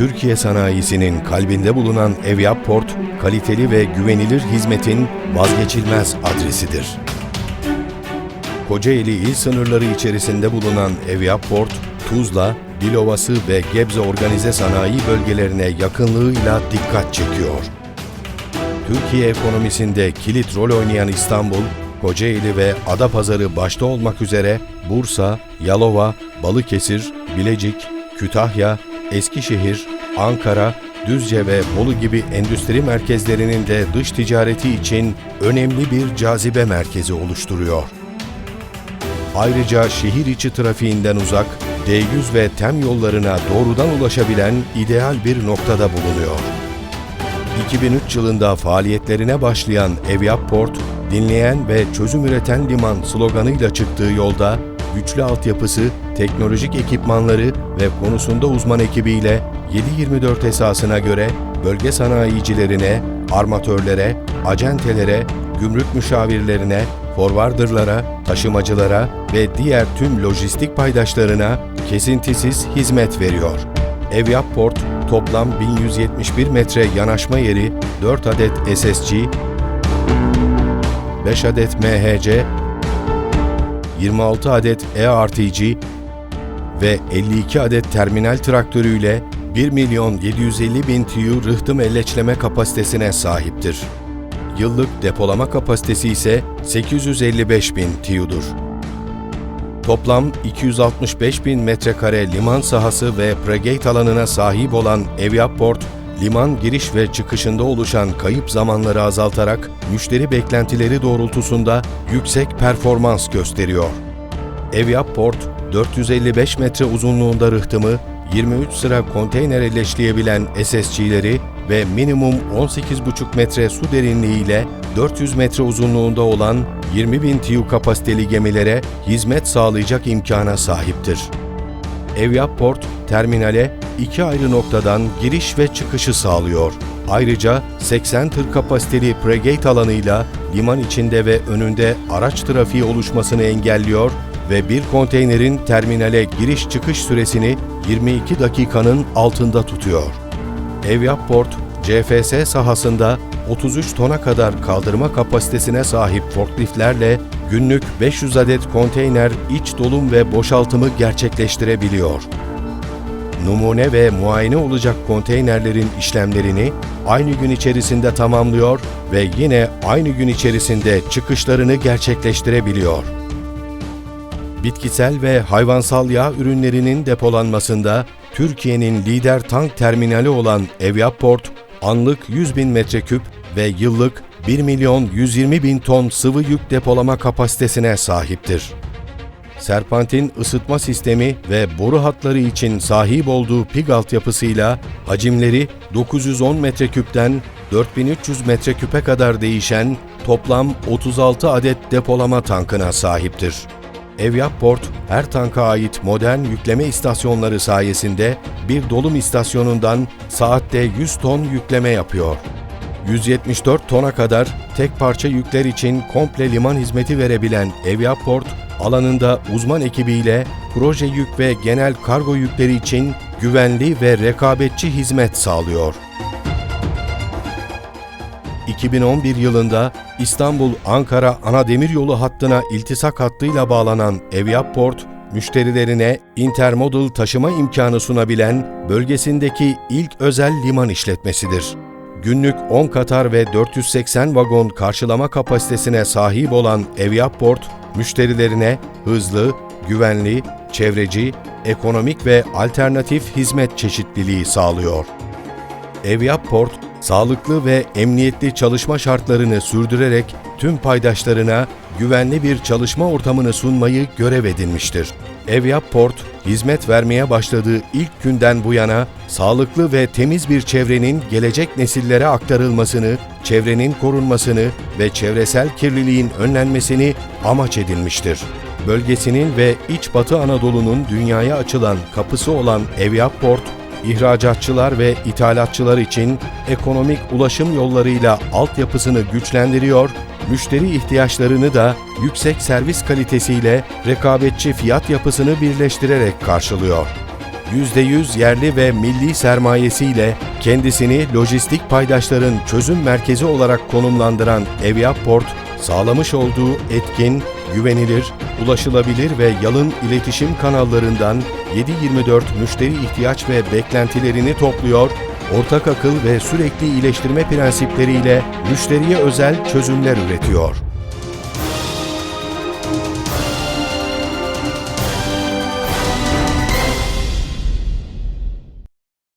Türkiye sanayisinin kalbinde bulunan Evyap Port, kaliteli ve güvenilir hizmetin vazgeçilmez adresidir. Kocaeli il sınırları içerisinde bulunan Evyap Port, Tuzla, Dilovası ve Gebze Organize Sanayi bölgelerine yakınlığıyla dikkat çekiyor. Türkiye ekonomisinde kilit rol oynayan İstanbul, Kocaeli ve Adapazarı başta olmak üzere Bursa, Yalova, Balıkesir, Bilecik, Kütahya, Eskişehir, Ankara, Düzce ve Bolu gibi endüstri merkezlerinin de dış ticareti için önemli bir cazibe merkezi oluşturuyor. Ayrıca şehir içi trafiğinden uzak, D100 ve TEM yollarına doğrudan ulaşabilen ideal bir noktada bulunuyor. 2003 yılında faaliyetlerine başlayan Evyap Port, dinleyen ve çözüm üreten liman sloganıyla çıktığı yolda güçlü altyapısı, teknolojik ekipmanları ve konusunda uzman ekibiyle 7-24 esasına göre bölge sanayicilerine, armatörlere, acentelere, gümrük müşavirlerine, forwarderlara, taşımacılara ve diğer tüm lojistik paydaşlarına kesintisiz hizmet veriyor. Evyap Port toplam 1171 metre yanaşma yeri, 4 adet SSG, 5 adet MHC, 26 adet ERTG ve 52 adet terminal traktörüyle 1 milyon 750 bin TEU rıhtım elleçleme kapasitesine sahiptir. Yıllık depolama kapasitesi ise 855 bin TEU'dur. Toplam 265 bin metrekare liman sahası ve pregate alanına sahip olan Evyap Port, liman giriş ve çıkışında oluşan kayıp zamanları azaltarak müşteri beklentileri doğrultusunda yüksek performans gösteriyor. Evyap Port, 455 metre uzunluğunda rıhtımı, 23 sıra konteyner elleşleyebilen SSG'leri ve minimum 18,5 metre su derinliğiyle 400 metre uzunluğunda olan 20 bin TEU kapasiteli gemilere hizmet sağlayacak imkana sahiptir. Evyap Port, terminale iki ayrı noktadan giriş ve çıkışı sağlıyor. Ayrıca 80 tır kapasiteli pregate alanıyla liman içinde ve önünde araç trafiği oluşmasını engelliyor ve bir konteynerin terminale giriş çıkış süresini 22 dakikanın altında tutuyor. Evyap Port, CFS sahasında 33 tona kadar kaldırma kapasitesine sahip forkliftlerle günlük 500 adet konteyner iç dolum ve boşaltımı gerçekleştirebiliyor. Numune ve muayene olacak konteynerlerin işlemlerini aynı gün içerisinde tamamlıyor ve yine aynı gün içerisinde çıkışlarını gerçekleştirebiliyor. Bitkisel ve hayvansal yağ ürünlerinin depolanmasında Türkiye'nin lider tank terminali olan Evyap Port, anlık 100 bin metreküp ve yıllık 1 milyon 120 bin ton sıvı yük depolama kapasitesine sahiptir. Serpantin ısıtma sistemi ve boru hatları için sahip olduğu pig altyapısıyla hacimleri 910 metreküpten 4300 metreküpe kadar değişen toplam 36 adet depolama tankına sahiptir. Evyap Port, her tanka ait modern yükleme istasyonları sayesinde bir dolum istasyonundan saatte 100 ton yükleme yapıyor. 174 tona kadar tek parça yükler için komple liman hizmeti verebilen Evyap Port, alanında uzman ekibiyle proje yük ve genel kargo yükleri için güvenli ve rekabetçi hizmet sağlıyor. 2011 yılında İstanbul-Ankara ana demiryolu hattına iltisak hattıyla bağlanan Evyap Port, müşterilerine intermodal taşıma imkanı sunabilen bölgesindeki ilk özel liman işletmesidir. Günlük 10 Katar ve 480 vagon karşılama kapasitesine sahip olan Evyap Port, müşterilerine hızlı, güvenli, çevreci, ekonomik ve alternatif hizmet çeşitliliği sağlıyor. Evyap Port, sağlıklı ve emniyetli çalışma şartlarını sürdürerek tüm paydaşlarına güvenli bir çalışma ortamını sunmayı görev edinmiştir. Evyap Port, hizmet vermeye başladığı ilk günden bu yana sağlıklı ve temiz bir çevrenin gelecek nesillere aktarılmasını, çevrenin korunmasını ve çevresel kirliliğin önlenmesini amaç edilmiştir. Bölgesinin ve İç Batı Anadolu'nun dünyaya açılan kapısı olan Evyap Port, ihracatçılar ve ithalatçılar için ekonomik ulaşım yollarıyla altyapısını güçlendiriyor, müşteri ihtiyaçlarını da yüksek servis kalitesiyle rekabetçi fiyat yapısını birleştirerek karşılıyor. %100 yerli ve milli sermayesiyle kendisini lojistik paydaşların çözüm merkezi olarak konumlandıran Eviaport, sağlamış olduğu etkin, güvenilir, ulaşılabilir ve yalın iletişim kanallarından 7/24 müşteri ihtiyaç ve beklentilerini topluyor, ortak akıl ve sürekli iyileştirme prensipleriyle müşteriye özel çözümler üretiyor.